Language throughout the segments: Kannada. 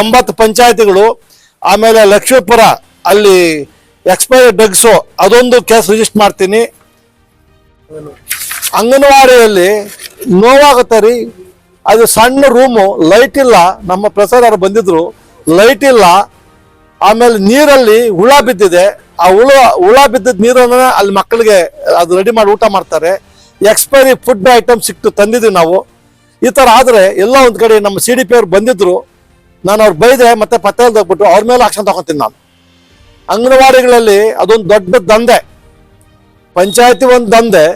ಒಂಬತ್ತು ಪಂಚಾಯತಿಗಳು ಆಮೇಲೆ ಲಕ್ಷ್ಮೀಪುರ ಅಲ್ಲಿ ಎಕ್ಸ್ಪೈರಿ ಡ್ರಗ್ಸು ಅದೊಂದು ಕೇಸ್ ರಿಜಿಸ್ಟರ್ ಮಾಡ್ತೀನಿ. ಅಂಗನವಾಡಿಯಲ್ಲಿ ನೋವಾಗುತ್ತೆ ರೀ. ಅದು ಸಣ್ಣ ರೂಮು ಲೈಟ್ ಇಲ್ಲ. ನಮ್ಮ ಪ್ರಸಾದ್ ಅವರು ಬಂದಿದ್ರು ಲೈಟ್ ಇಲ್ಲ. ಆಮೇಲೆ ನೀರಲ್ಲಿ ಹುಳ ಬಿದ್ದಿದೆ. ಆ ಹುಳ ಹುಳ ಬಿದ್ದಿದ್ದ ನೀರನ್ನ ಅಲ್ಲಿ ಮಕ್ಕಳಿಗೆ ಅದು ರೆಡಿ ಮಾಡಿ ಊಟ ಮಾಡ್ತಾರೆ. ಎಕ್ಸ್ಪೈರಿ ಫುಡ್ ಐಟಮ್ ಸಿಕ್ತು ತಂದಿದ್ದೀವಿ ನಾವು. ಈ ಥರ ಆದರೆ ಎಲ್ಲ ಒಂದು ಕಡೆ ನಮ್ಮ ಸಿ ಡಿ ಪಿ ಅವ್ರು ಬಂದಿದ್ರು, ನಾನು ಅವ್ರು ಬೈದೆ ಮತ್ತೆ ಪತ್ತೆ ಹೋಗ್ಬಿಟ್ಟು ಅವ್ರ ಮೇಲೆ ಆಕ್ಷನ್ ತಗೊತೀನಿ ನಾನು. ಅಂಗನವಾಡಿಗಳಲ್ಲಿ ಅದೊಂದು ದೊಡ್ಡ ದಂಧೆ. ಪಂಚಾಯತಿ ಒಂದು ದಂಧೆ.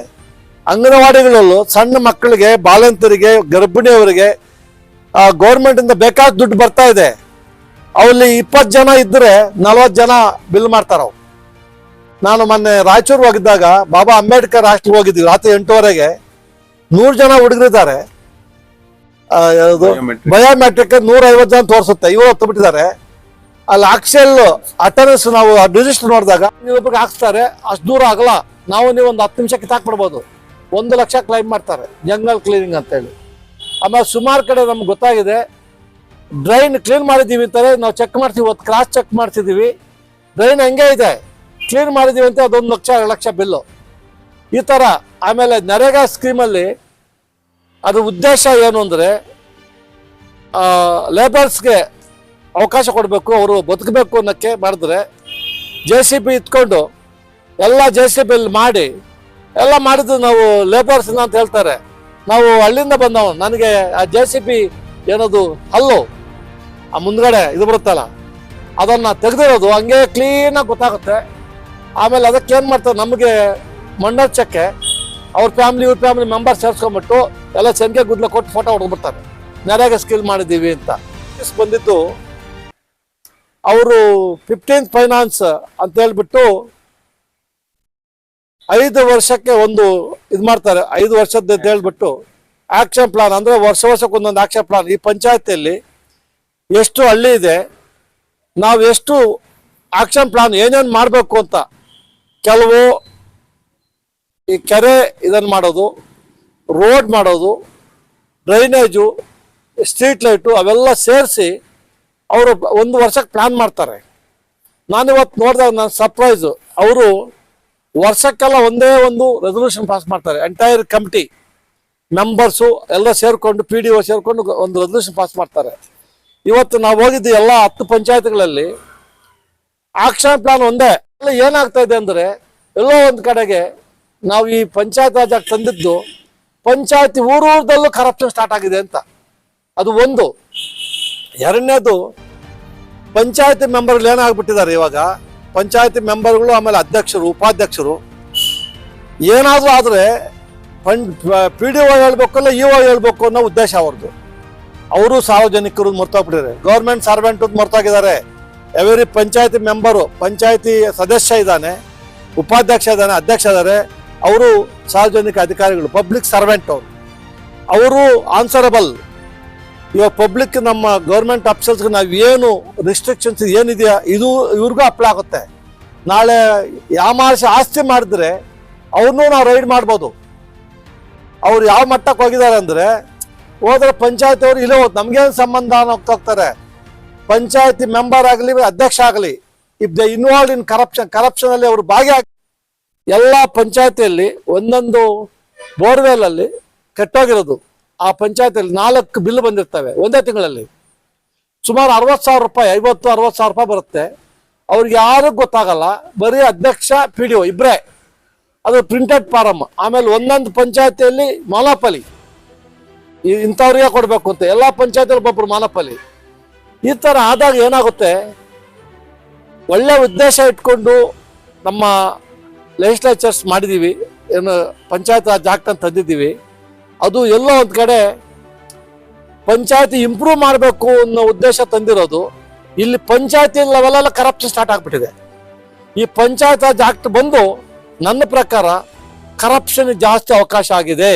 ಅಂಗನವಾಡಿಗಳಲ್ಲೂ ಸಣ್ಣ ಮಕ್ಕಳಿಗೆ, ಬಾಲಂತರಿಗೆ, ಗರ್ಭಿಣಿಯವರಿಗೆ ಗೌರ್ಮೆಂಟಿಂದ ಬೇಕಾದ ದುಡ್ಡು ಬರ್ತಾ ಇದೆ. ಅವಲ್ಲಿ ಇಪ್ಪತ್ತು ಜನ ಇದ್ದರೆ ನಲ್ವತ್ತು ಜನ ಬಿಲ್ ಮಾಡ್ತಾರವು ನಾನು ಮೊನ್ನೆ ರಾಯಚೂರು ಹೋಗಿದ್ದಾಗ ಬಾಬಾ ಅಂಬೇಡ್ಕರ್ ಹಾಸ್ಟೆಲ್ ಹೋಗಿದ್ವಿ, ರಾತ್ರಿ ಎಂಟುವರೆಗೆ. ನೂರು ಜನ ಹುಡುಗರಿದ್ದಾರೆ. ಯಾವುದು. ಬಯೋಮೆಟ್ರಿಕ್ ನೂರ ಐವತ್ತು ಜನ ತೋರಿಸುತ್ತೆ. ಇವತ್ತು ಬಿಟ್ಟಿದ್ದಾರೆ. ಅಲ್ಲಿ ಆಕ್ಸೆಲ್ ಅಟೆಂಡೆನ್ಸ್ ನಾವು ರಿಜಿಸ್ಟರ್ ನೋಡಿದಾಗ ನೀವೊಬ್ಬರಿಗೆ ಹಾಕ್ಸ್ತಾರೆ ಅಷ್ಟು ದೂರ ಆಗಲ್ಲ. ನಾವು ನೀವು ಒಂದು ಹತ್ತು ನಿಮಿಷಕ್ಕೆ ಕಿತ್ತಾಕ್ಬಿಡ್ಬೋದು ಒಂದು ಲಕ್ಷ ಕ್ಲೈಮ್ ಮಾಡ್ತಾರೆ. ಜಂಗಲ್ ಕ್ಲೀನಿಂಗ್ ಅಂತೇಳಿ. ಆಮೇಲೆ ಸುಮಾರು ಕಡೆ ನಮ್ಗೆ ಗೊತ್ತಾಗಿದೆ ಡ್ರೈನ್ ಕ್ಲೀನ್ ಮಾಡಿದ್ದೀವಿ ಅಂತಾರೆ. ನಾವು ಚೆಕ್ ಮಾಡ್ತೀವಿ ಒಂದು ಕ್ರಾಸ್ ಚೆಕ್ ಮಾಡ್ತಿದ್ದೀವಿ ಡ್ರೈನ್ ಹಂಗೆ ಇದೆ? ಕ್ಲೀನ್ ಮಾಡಿದ್ದೀವಿ ಅಂತ ಅದೊಂದು ಲಕ್ಷ ಎರಡು ಲಕ್ಷ ಬಿಲ್ಲು. ಈ ಥರ ಆಮೇಲೆ ನರೇಗಾ ಸ್ಕೀಮಲ್ಲಿ ಅದ್ರ ಉದ್ದೇಶ ಏನು ಅಂದರೆ ಲೇಬರ್ಸ್ಗೆ ಅವಕಾಶ ಕೊಡಬೇಕು, ಅವರು ಬದುಕಬೇಕು ಅನ್ನೋಕ್ಕೆ ಮಾಡಿದ್ರೆ ಜೆ ಸಿ ಬಿ ಇಟ್ಕೊಂಡು ಎಲ್ಲ ಜೆ ಸಿ ಬಿ ಮಾಡಿ, ಎಲ್ಲ ಮಾಡಿದ್ದು ನಾವು ಲೇಬರ್ಸ್ ಅಂತ ಹೇಳ್ತಾರೆ. ನಾವು ಹಳ್ಳಿಯಿಂದ ಬಂದವನು. ನನಗೆ ಆ ಜೆ ಸಿ ಬಿ ಏನದು ಹಲ್ಲು, ಆ ಮುಂದ್ಗಡೆ ಇದು ಬರುತ್ತಲ್ಲ, ಅದನ್ನು ತೆಗೆದಿರೋದು ಹಂಗೆ ಕ್ಲೀನಾಗಿ ಗೊತ್ತಾಗುತ್ತೆ. ಆಮೇಲೆ ಅದಕ್ಕೆ ಏನು ಮಾಡ್ತಾರೆ? ನಮಗೆ ಮಂಡಚ್ಚಕ್ಕೆ ಅವ್ರ ಫ್ಯಾಮಿಲಿ ಇವ್ರ ಫ್ಯಾಮಿಲಿ ಮೆಂಬರ್ಸ್ ಸೇರ್ಸ್ಕೊಂಡ್ಬಿಟ್ಟು ಎಲ್ಲ ಸಂಖ್ಯೆ ಗುಡ್ಲ ಕೊಟ್ಟು ಫೋಟೋ ಹೊಡೆದ್ಬಿಡ್ತಾರೆ ನೆರೆಗೆ ಸ್ಕಿಲ್ ಮಾಡಿದ್ದೀವಿ ಅಂತ. ಬಂದಿದ್ದು ಅವರು ಫಿಫ್ಟೀನ್ತ್ ಫೈನಾನ್ಸ್ ಅಂತ ಹೇಳ್ಬಿಟ್ಟು ಐದು ವರ್ಷಕ್ಕೆ ಒಂದು ಇದು ಮಾಡ್ತಾರೆ. ಐದು ವರ್ಷದ ಅಂತ ಹೇಳ್ಬಿಟ್ಟು ಆಕ್ಷನ್ ಪ್ಲಾನ್ ಅಂದ್ರೆ ವರ್ಷ ವರ್ಷಕ್ಕೆ ಒಂದೊಂದು ಆಕ್ಷನ್ ಪ್ಲಾನ್ ಈ ಪಂಚಾಯತಿಯಲ್ಲಿ ಎಷ್ಟು ಹಳ್ಳಿ ಇದೆ ನಾವು ಎಷ್ಟು ಆಕ್ಷನ್ ಪ್ಲಾನ್ ಏನೇನು ಮಾಡಬೇಕು ಅಂತ ಕೆಲವು ಈ ಕೆರೆ ಇದನ್ನು ಮಾಡೋದು ರೋಡ್ ಮಾಡೋದು ಡ್ರೈನೇಜು ಸ್ಟ್ರೀಟ್ ಲೈಟು ಅವೆಲ್ಲ ಸೇರಿಸಿ ಅವರು ಒಂದು ವರ್ಷಕ್ಕೆ ಪ್ಲಾನ್ ಮಾಡ್ತಾರೆ. ನಾನು ಇವತ್ತು ನೋಡಿದಾಗ ನಾನು ಸರ್ಪ್ರೈಸು ಅವರು ವರ್ಷಕ್ಕೆಲ್ಲ ಒಂದೇ ಒಂದು ರೆಸೊಲ್ಯೂಷನ್ ಪಾಸ್ ಮಾಡ್ತಾರೆ. ಎಂಟೈರ್ ಕಮಿಟಿ ಮೆಂಬರ್ಸು ಎಲ್ಲ ಸೇರಿಕೊಂಡು ಪಿ ಡಿ ಒ ಸೇರಿಕೊಂಡು ಒಂದು ರೆಸೊಲ್ಯೂಷನ್ ಪಾಸ್ ಮಾಡ್ತಾರೆ. ಇವತ್ತು ನಾವು ಹೋಗಿದ್ದು ಎಲ್ಲ ಹತ್ತು ಪಂಚಾಯತ್ಗಳಲ್ಲಿ ಆಕ್ಷನ್ ಪ್ಲಾನ್ ಒಂದೇ. ಏನಾಗ್ತಾ ಇದೆ ಅಂದರೆ ಎಲ್ಲೋ ಒಂದು ಕಡೆಗೆ ನಾವು ಈ ಪಂಚಾಯತ್ ರಾಜ್ ತಂದಿದ್ದು ಪಂಚಾಯತಿ ಊರೂರದಲ್ಲೂ ಕರಪ್ಷನ್ ಸ್ಟಾರ್ಟ್ ಆಗಿದೆ ಅಂತ. ಅದು ಒಂದು. ಎರಡನೇದು, ಪಂಚಾಯತಿ ಮೆಂಬರ್ಗಳು ಏನಾಗ್ಬಿಟ್ಟಿದ್ದಾರೆ ಇವಾಗ? ಪಂಚಾಯತಿ ಮೆಂಬರ್ಗಳು ಆಮೇಲೆ ಅಧ್ಯಕ್ಷರು, ಉಪಾಧ್ಯಕ್ಷರು. ಏನಾದರೂ ಆದರೆ ಪಂ, ಪಿ ಡಿ ಒ ಹೇಳ್ಬೇಕಲ್ಲ, ಇ ಒ ಹೇಳ್ಬೇಕು ಅನ್ನೋ ಉದ್ದೇಶ ಅವ್ರದ್ದು. ಅವರು ಸಾರ್ವಜನಿಕರು ಮರ್ತೋಗ್ಬಿಟ್ಟಿದ್ದಾರೆ. ಗೌರ್ಮೆಂಟ್ ಸರ್ವೆಂಟ್ ಮರ್ತೋಗಿದ್ದಾರೆ. ಎವರಿ ಪಂಚಾಯತಿ ಮೆಂಬರು, ಪಂಚಾಯತಿ ಸದಸ್ಯ ಇದ್ದಾನೆ, ಉಪಾಧ್ಯಕ್ಷ ಇದ್ದಾನೆ, ಅಧ್ಯಕ್ಷ ಇದ್ದಾರೆ. ಅವರು ಸಾರ್ವಜನಿಕ ಅಧಿಕಾರಿಗಳು ಪಬ್ಲಿಕ್ ಸರ್ವೆಂಟ್ ಅವರು. ಅವರು ಆನ್ಸರಬಲ್ ಇವಾಗ ಪಬ್ಲಿಕ್ ನಮ್ಮ ಗೌರ್ಮೆಂಟ್ ಆಫೀಸರ್ಸ್ಗೆ ನಾವು ಏನು ರಿಸ್ಟ್ರಿಕ್ಷನ್ಸ್ ಏನಿದೆಯಾ ಇದು ಇವ್ರಿಗೂ ಅಪ್ಲೈ ಆಗುತ್ತೆ. ನಾಳೆ ಯಾಮಾರಿಸಿ ಆಸ್ತಿ ಮಾಡಿದ್ರೆ ಅವ್ರನ್ನೂ ನಾವು ರೈಡ್ ಮಾಡ್ಬೋದು. ಅವ್ರು ಯಾವ ಮಟ್ಟಕ್ಕೆ ಹೋಗಿದ್ದಾರೆ ಅಂದರೆ, ಹೋದ್ರೆ ಪಂಚಾಯತಿ ಅವರು ಇಲ್ಲೇ ಹೋದ್ ನಮ್ಗೇನು ಸಂಬಂಧ ಹೋಗ್ತಾರೆ. ಪಂಚಾಯತಿ ಮೆಂಬರ್ ಆಗಲಿ, ಅಧ್ಯಕ್ಷ ಆಗಲಿ if the involve in corruption corruption ಅಲ್ಲಿ ಅವರು ಭಾಗಿಯಾಗಿ ಎಲ್ಲ ಪಂಚಾಯತಿಯಲ್ಲಿ ಒಂದೊಂದು ಬೋರ್ವೆಲ್ ಅಲ್ಲಿ ಕೆಟ್ಟೋಗಿರೋದು ಆ ಪಂಚಾಯತಿಯಲ್ಲಿ ನಾಲ್ಕು ಬಿಲ್ ಬಂದಿರ್ತವೆ ಒಂದೇ ತಿಂಗಳಲ್ಲಿ. ಸುಮಾರು ಅರವತ್ತು ಸಾವಿರ ರೂಪಾಯಿ, ಐವತ್ತು, ಅರವತ್ತು ಸಾವಿರ ರೂಪಾಯಿ ಬರುತ್ತೆ. ಅವ್ರಿಗೆ ಯಾರಿಗೂ ಗೊತ್ತಾಗಲ್ಲ. ಬರೀ ಅಧ್ಯಕ್ಷ ಪಿ ಡಿ ಒ ಇಬ್ಬರೇ ಅದು ಪ್ರಿಂಟೆಡ್ ಫಾರಮ್ ಆಮೇಲೆ ಒಂದೊಂದು ಪಂಚಾಯತಿಯಲ್ಲಿ ಮಾಲಾಪಲಿ. ಇಂಥವ್ರಿಗೆ ಕೊಡಬೇಕು ಅಂತ. ಎಲ್ಲ ಪಂಚಾಯತಿಯಲ್ಲಿ ಒಬ್ಬೊಬ್ರು ಮಾಲಾಪಲಿ. ಈ ಥರ ಆದಾಗ ಏನಾಗುತ್ತೆ? ಒಳ್ಳೆ ಉದ್ದೇಶ ಇಟ್ಕೊಂಡು ನಮ್ಮ ಲೆಜಿಸ್ಲೇಚರ್ಸ್ ಮಾಡಿದ್ದೀವಿ ಏನು ಪಂಚಾಯತ್ ರಾಜ್ ಆಕ್ಟ್ ತಂದಿದ್ದೀವಿ. ಅದು ಎಲ್ಲೋ ಒಂದು ಕಡೆ ಪಂಚಾಯತಿ ಇಂಪ್ರೂವ್ ಮಾಡಬೇಕು ಅನ್ನೋ ಉದ್ದೇಶ ತಂದಿರೋದು. ಇಲ್ಲಿ ಪಂಚಾಯತಿ ಲೆವೆಲೆಲ್ಲ ಕರಪ್ಷನ್ ಸ್ಟಾರ್ಟ್ ಆಗ್ಬಿಟ್ಟಿದೆ. ಈ ಪಂಚಾಯತ್ ರಾಜ್ ಬಂದು ನನ್ನ ಪ್ರಕಾರ ಕರಪ್ಷನ್ ಜಾಸ್ತಿ ಅವಕಾಶ ಆಗಿದೆ.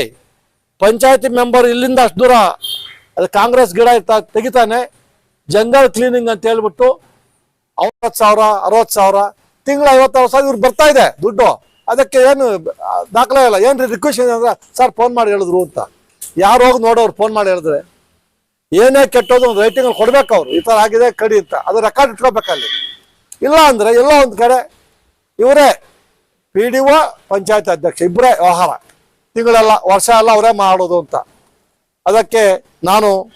ಪಂಚಾಯತಿ ಮೆಂಬರ್ ಇಲ್ಲಿಂದ ಅಷ್ಟು ದೂರ, ಅದು ಕಾಂಗ್ರೆಸ್ ಗಿಡ ಇರ್ತಾ ತೆಗಿತಾನೆ. ಜಂಗಲ್ ಕ್ಲೀನಿಂಗ್ ಅಂತ ಹೇಳ್ಬಿಟ್ಟು ಐವತ್ತು ಸಾವಿರ, ಅರವತ್ತು ಸಾವಿರ ತಿಂಗಳ ಐವತ್ತಾರು ಸಾವಿರ ಇವ್ರು ಬರ್ತಾ ಇದೆ ದುಡ್ಡು. ಅದಕ್ಕೆ ಏನು ದಾಖಲೆ ಇಲ್ಲ. ಏನ್ರಿ ರಿಕ್ವೆಸ್ಟ್ ಅಂದ್ರೆ, ಸರ್ ಫೋನ್ ಮಾಡಿ ಹೇಳಿದ್ರು ಅಂತ. ಯಾರು ಹೋಗಿ ನೋಡೋರು ಫೋನ್ ಮಾಡಿ ಹೇಳಿದ್ರೆ. ಏನೇ ಕೆಟ್ಟೋದು ಒಂದು ರೈಟಿಂಗ್ ಕೊಡ್ಬೇಕು ಅವ್ರು. ಈ ತರ ಆಗಿದೆ, ಕಡಿ ಅಂತ. ಅದು ರೆಕಾರ್ಡ್ ಇಟ್ಕೋಬೇಕಲ್ಲಿ. ಇಲ್ಲ ಅಂದ್ರೆ, ಎಲ್ಲ ಒಂದು ಕಡೆ ಇವರೇ ಪಿ ಡಿ ಒ ಪಂಚಾಯತ್ ಅಧ್ಯಕ್ಷ ಇಬ್ಬರೇ ವ್ಯವಹಾರ. ತಿಂಗಳೆಲ್ಲ, ವರ್ಷ ಎಲ್ಲ ಅವರೇ ಮಾಡೋದು ಅಂತ. ಅದಕ್ಕೆ ನಾನು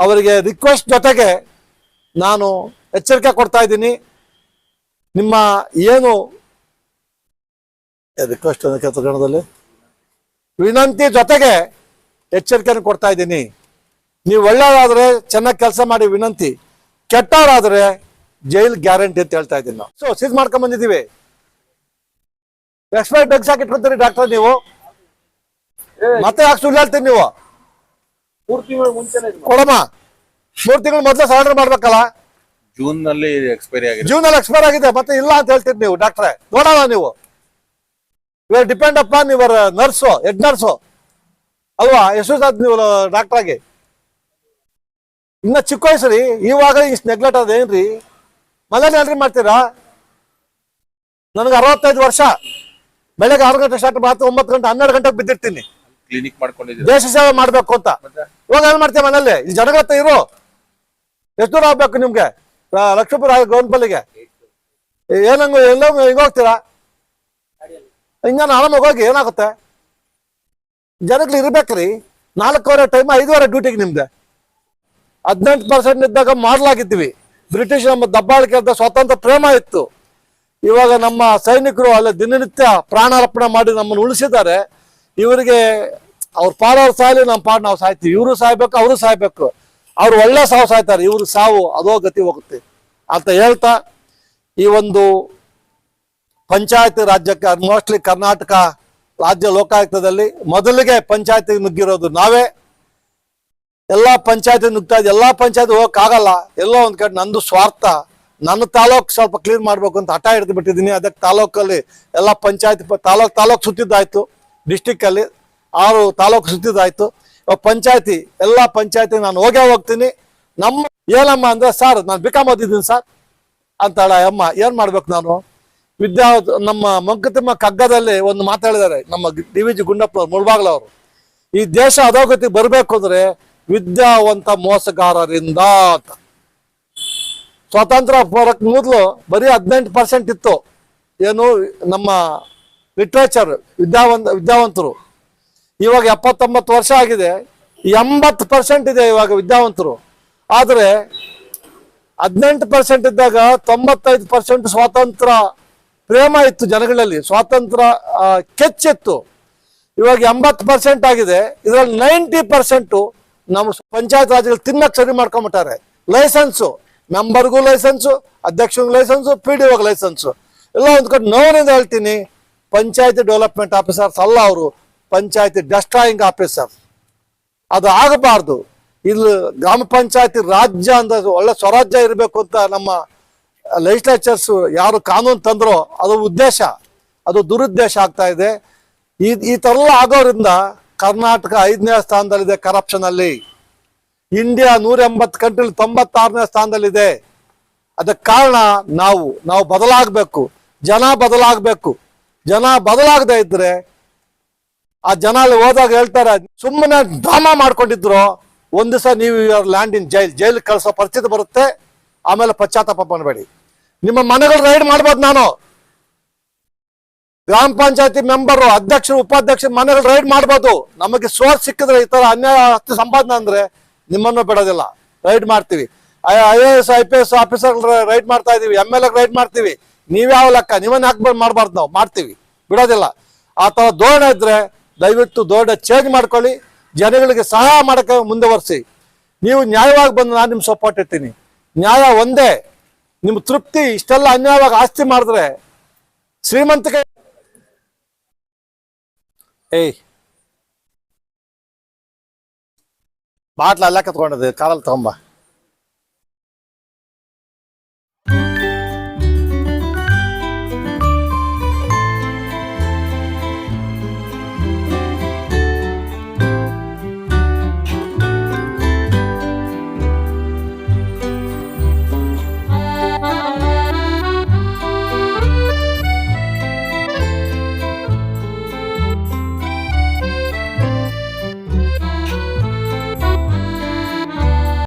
ಅವರಿಗೆ ರಿಕ್ವೆಸ್ಟ್ ಜೊತೆಗೆ ನಾನು ಎಚ್ಚರಿಕೆ ಕೊಡ್ತಾ ಇದ್ದೀನಿ. ನಿಮ್ಮ ಏನು ರಿಕ್ವೆಸ್ಟ್ ಕನ್ನಡದಲ್ಲಿ ವಿನಂತಿ ಜೊತೆಗೆ ಎಚ್ಚರಿಕೆಯನ್ನು ಕೊಡ್ತಾ ಇದ್ದೀನಿ. ನೀವು ಒಳ್ಳೆಯವರಾದರೆ ಚೆನ್ನಾಗಿ ಕೆಲಸ ಮಾಡಿ ವಿನಂತಿ. ಕೆಟ್ಟವರಾದ್ರೆ ಜೈಲ್ ಗ್ಯಾರಂಟಿ ಅಂತ ಹೇಳ್ತಾ ಇದ್ದೀನಿ ನಾವು. ಸೊ ಸೀಸ್ ಮಾಡ್ಕೊಂಡ್ ಬಂದಿದ್ದೀವಿ. ಎಕ್ಸ್ಪೈರ್ ಡ್ರಗ್ಸ್ ಹಾಕಿಟ್ಕೊಂತೀರಿ ಡಾಕ್ಟರ್ ನೀವು? ಮತ್ತೆ ಯಾಕೆ ಸುಳ್ಳು ಹೇಳ್ತೀರಿ ನೀವು? ಮೂರು ತಿಂಗಳು ಮುಂಚೆ ಕೊಡಮ್ಮ. ಮೂರು ತಿಂಗಳು ಮೊದಲು ಸರೆಂಡರ್ ಮಾಡ್ಬೇಕಲ್ಲ? ಜೂನ್ನಲ್ಲಿ ಎಕ್ಸ್ಪೈರಿ ಆಗಿದೆ ಜೂನ್ ಅಲ್ಲಿ ಎಕ್ಸ್ಪೈರ್ ಆಗಿದೆ ಮತ್ತೆ ಇಲ್ಲ ಅಂತ ಹೇಳ್ತೀರಿ ನೀವು ಡಾಕ್ಟ್ರೆ ನೋಡೋಣ ನೀವು. ಇವಾಗ ಡಿಪೆಂಡ್ ಅಪ್ಪ ನೀವರ್ ನರ್ಸು ಹೆಡ್ ನರ್ಸು ಅಲ್ವಾ ಎಷ್ಟು ಸಾಧ್ಯ ನೀವು ಡಾಕ್ಟರ್ ಆಗಿ. ಇನ್ನ ಚಿಕ್ಕ ವಯಸ್ಸು ರೀ ಇವಾಗ ಇಷ್ಟು ನೆಗ್ಲೆಕ್ಟ್ ಅದ ಏನ್ರಿ? ಮನೇಲಿ ಏನ್ರಿ ಮಾಡ್ತೀರಾ? ನನಗೆ ಅರವತ್ತೈದು ವರ್ಷ. ಬೆಳಗ್ಗೆ ಆರು ಗಂಟೆ ಸ್ಟಾರ್ಟ್ ಮಾತು ಒಂಬತ್ತು ಗಂಟೆ ಹನ್ನೆರಡು ಗಂಟೆಗೆ ಬಿದ್ದಿರ್ತೀನಿ. ಕ್ಲಿನಿಕ್ ಮಾಡ್ಕೊಂಡಿದ್ದೀರಾ? ದೇಶ ಸೇವೆ ಮಾಡ್ಬೇಕು ಅಂತ. ಇವಾಗ ಏನ್ ಮಾಡ್ತೀಯ ಮನೇಲಿ? ಈ ಜನಗಳ ಇರು. ಎಷ್ಟು ದೂರ ಆಗ್ಬೇಕು ನಿಮ್ಗೆ? ಲಕ್ಷ್ಮೀಪುರ ಗೌನ್ಪಲ್ಲಿಗೆ ಏನಂಗ ಎಲ್ಲ ಹಿಂಗ ಹೋಗ್ತೀರಾ? ಹಿಂಗ ಆರಾಮಾಗಿ ಹೋಗಿ ಏನಾಗುತ್ತೆ? ಜನಗಳು ಇರ್ಬೇಕ್ರಿ. ನಾಲ್ಕೂವರೆ ಟೈಮ್ ಐದುವರೆ ಡ್ಯೂಟಿಗೆ ನಿಮ್ದೆ. ಹದಿನೆಂಟು ಪರ್ಸೆಂಟ್ ಇದ್ದಾಗ ಮಾಡಲಾಗಿದ್ವಿ. ಬ್ರಿಟಿಷ್ ನಮ್ಮ ದಬ್ಬಾಳಿಕೆ ಅಂತ ಸ್ವತಂತ್ರ ಪ್ರೇಮ ಇತ್ತು. ಇವಾಗ ನಮ್ಮ ಸೈನಿಕರು ಅಲ್ಲೇ ದಿನನಿತ್ಯ ಪ್ರಾಣಾರ್ಪಣೆ ಮಾಡಿ ನಮ್ಮನ್ನು ಉಳಿಸಿದ್ದಾರೆ. ಇವರಿಗೆ ಅವ್ರ ಪಾಡವ್ರು ಸಾಯಲಿ ನಮ್ಮ ಪಾಡ್ ನಾವು ಸಾಯ್ತೀವಿ. ಇವರು ಸಾಯ್ಬೇಕು, ಅವರು ಸಾಯ್ಬೇಕು. ಅವ್ರು ಒಳ್ಳೆ ಸಾವು ಸಾಯ್ತಾರೆ, ಇವ್ರ ಸಾವು, ಅದೋ ಗತಿ ಹೋಗುತ್ತೆ ಅಂತ ಹೇಳ್ತಾ ಈ ಒಂದು ಪಂಚಾಯತ್ ರಾಜ್ಯಕ್ಕೆ ಮೋಸ್ಟ್ಲಿ ಕರ್ನಾಟಕ ರಾಜ್ಯ ಲೋಕಾಯುಕ್ತದಲ್ಲಿ ಮೊದಲಿಗೆ ಪಂಚಾಯತಿ ನುಗ್ಗಿರೋದು ನಾವೇ. ಎಲ್ಲಾ ಪಂಚಾಯತಿ ನುಗ್ತಾ ಇದೆ ಎಲ್ಲಾ ಪಂಚಾಯತ್ ಹೋಗಕ್ಕಾಗಲ್ಲ, ಎಲ್ಲೋ ಒಂದ್ ಕಡೆ ನಂದು ಸ್ವಾರ್ಥ, ನನ್ನ ತಾಲೂಕು ಸ್ವಲ್ಪ ಕ್ಲೀನ್ ಮಾಡ್ಬೇಕು ಅಂತ ಹಠ ಹಿಡಿದು ಬಿಟ್ಟಿದ್ದೀನಿ. ಅದಕ್ಕೆ ತಾಲೂಕಲ್ಲಿ ಎಲ್ಲ ಪಂಚಾಯತ್ ತಾಲೂಕು ತಾಲೂಕು ಸುತ್ತಿದ್ದಾಯ್ತು ಡಿಸ್ಟಿಕ್ ಅಲ್ಲಿ ಆರು ತಾಲೂಕು ಸುತ್ತಿದ್ದಾಯ್ತು. ಪಂಚಾಯತಿ, ಎಲ್ಲ ಪಂಚಾಯತಿ ನಾನು ಹೋಗೇ ಹೋಗ್ತೀನಿ. ನಮ್ಮ ಏನಮ್ಮ ಅಂದ್ರೆ, ಸರ್, ನಾನು ಬಿಕಾಮ್ ಓದಿದ್ದೀನಿ ಸರ್. ಅಂತಾಳ ಅಮ್ಮ, ಏನ್ ಮಾಡ್ಬೇಕು ನಾನು? ವಿದ್ಯಾ ನಮ್ಮ ಮಂಕುತಿಮ್ಮ ಕಗ್ಗದಲ್ಲಿ ಒಂದು ಮಾತಾಡಿದ್ದಾರೆ ನಮ್ಮ ಡಿ ವಿ ಜಿ ಗುಂಡಪ್ಪ ಮುಳ್ಬಾಗ್ಲವರು. ಈ ದೇಶ ಅಧೋಗತಿ ಬರಬೇಕು ಅಂದ್ರೆ ವಿದ್ಯಾವಂತ ಮೋಸಗಾರರಿಂದ ಅಂತ. ಸ್ವಾತಂತ್ರ್ಯ ಬರಕ್ ಮೊದಲು ಬರೀ ಹದಿನೆಂಟು ಪರ್ಸೆಂಟ್ ಇತ್ತು. ಏನು ನಮ್ಮ ಲಿಟ್ರೇಚರ್ ವಿದ್ಯಾವಂತ, ವಿದ್ಯಾವಂತರು. ಇವಾಗ ಎಪ್ಪತ್ತೊಂಬತ್ತು ವರ್ಷ ಆಗಿದೆ. ಎಂಬತ್ತು ಪರ್ಸೆಂಟ್ ಇದೆ ಇವಾಗ ವಿದ್ಯಾವಂತರು. ಆದರೆ ಹದಿನೆಂಟು ಪರ್ಸೆಂಟ್ ಇದ್ದಾಗ ತೊಂಬತ್ತೈದು ಪರ್ಸೆಂಟ್ ಸ್ವಾತಂತ್ರ್ಯ ಪ್ರೇಮ ಇತ್ತು ಜನಗಳಲ್ಲಿ. ಸ್ವಾತಂತ್ರ್ಯ ಕೆಚ್ಚಿತ್ತು. ಇವಾಗ ಎಂಬತ್ತು ಪರ್ಸೆಂಟ್ ಆಗಿದೆ. ಇದರಲ್ಲಿ ನೈಂಟಿ ಪರ್ಸೆಂಟು ನಮ್ಮ ಪಂಚಾಯತ್ ರಾಜ್ಯಗಳು ತಿನ್ನಕ್ ಸರಿ ಮಾಡ್ಕೊಂಬಿಟ್ಟಾರೆ. ಲೈಸೆನ್ಸು, ಮೆಂಬರ್ಗೂ licence, ಅಧ್ಯಕ್ಷರಿಗೂ licence, P D licence licence. ಎಲ್ಲ ಒಂದು ಕಡೆ ನೋವಿನಿಂದ ಹೇಳ್ತೀನಿ. ಪಂಚಾಯತಿ ಡೆವಲಪ್ಮೆಂಟ್ ಆಫೀಸರ್ಸ್ ಅಲ್ಲ ಅವರು. ಪಂಚಾಯತಿ ಡೆಸ್ಟ್ರಾಯಿಂಗ್ ಆಫೀಸರ್ ಅದು ಆಗಬಾರ್ದು. ಇಲ್ಲಿ ಗ್ರಾಮ ಪಂಚಾಯತಿ ರಾಜ್ಯ ಅಂದ ಒಳ್ಳೆ ಸ್ವರಾಜ್ಯ ಇರಬೇಕು ಅಂತ ನಮ್ಮ ಲೆಜಿಸ್ಲೇಚರ್ಸ್ ಯಾರು ಕಾನೂನು ತಂದ್ರೋ ಅದು ಉದ್ದೇಶ. ಅದು ದುರುದ್ದೇಶ ಆಗ್ತಾ ಇದೆ. ಈ ಈ ಥರ ಎಲ್ಲ ಆಗೋದ್ರಿಂದ ಕರ್ನಾಟಕ ಐದನೇ ಸ್ಥಾನದಲ್ಲಿದೆ ಕರಪ್ಷನ್ ಅಲ್ಲಿ. ಇಂಡಿಯಾ ನೂರ ಎಂಬತ್ತು ಕಂಟ್ರಿಲಿ ತೊಂಬತ್ತಾರನೇ ಸ್ಥಾನದಲ್ಲಿದೆ. ಅದಕ್ಕೆ ಕಾರಣ ನಾವು ನಾವು ಬದಲಾಗಬೇಕು. ಜನ ಬದಲಾಗಬೇಕು. ಜನ ಬದಲಾಗದೇ ಇದ್ರೆ ಆ ಜನ ಅಲ್ಲಿ ಹೋದಾಗ ಹೇಳ್ತಾರೆ ಸುಮ್ಮನೆ ಡ್ರಾಮಾ ಮಾಡ್ಕೊಂಡಿದ್ರು. ಒಂದು ದಿವಸ ನೀವು your land in jail jail ಕಳಿಸೋ ಪರಿಸ್ಥಿತಿ ಬರುತ್ತೆ, ಆಮೇಲೆ ಪಶ್ಚಾತ್ತಾಪ ಮಾಡಬೇಡಿ ನಿಮ್ಮ ಮನೆಗಳು ರೈಡ್ ಮಾಡ್ಬೋದು ನಾನು. ಗ್ರಾಮ ಪಂಚಾಯತಿ ಮೆಂಬರು, ಅಧ್ಯಕ್ಷರು, ಉಪಾಧ್ಯಕ್ಷರು ಮನೆಗಳು ರೈಡ್ ಮಾಡ್ಬೋದು. ನಮಗೆ ಸೋರ್ ಸಿಕ್ಕಿದ್ರೆ ಈ ತರ ಅನ್ಯಾಯ ಸಂಪಾದನೆ ಅಂದ್ರೆ ನಿಮ್ಮನ್ನು ಬಿಡೋದಿಲ್ಲ. ರೈಡ್ ಮಾಡ್ತೀವಿ. I A S, I P S officer raid ಮಾಡ್ತಾ ಇದೀವಿ. ಎಂ ಎಲ್ ರೈಡ್ ಮಾಡ್ತೀವಿ. ನೀವ್ಯಾವ ಲೆಕ್ಕ? ನೀವನ್ನ ಹಾಕ್ಬಾರ್ದು ಮಾಡ್ಬಾರ್ದು ನಾವು. ಮಾಡ್ತೀವಿ. ಬಿಡೋದಿಲ್ಲ. ಆ ತರ ಧೋರಣೆ ಇದ್ರೆ ದಯವಿಟ್ಟು ದೊಡ್ಡ ಚೇಂಜ್ ಮಾಡ್ಕೊಳ್ಳಿ. ಜನಗಳಿಗೆ ಸಹಾಯ ಮಾಡಕ್ಕೆ ಮುಂದುವರಿಸಿ. ನೀವು ನ್ಯಾಯವಾಗಿ ಬಂದು ನಾನು ನಿಮ್ ಸಪೋರ್ಟ್ ಇರ್ತೀನಿ. ನ್ಯಾಯ ಒಂದೇ. ನಿಮ್ ತೃಪ್ತಿ ಇಷ್ಟೆಲ್ಲ ಅನ್ಯಾಯವಾಗಿ ಆಸ್ತಿ ಮಾಡಿದ್ರೆ ಶ್ರೀಮಂತಿಕೆ ಏಯ್. ಬಾಟ್ಲ ಅಲ್ಲ ಕತ್ಕೊಂಡದೆ ಕಾಲಲ್ಲಿ ತಗೊಂಬ.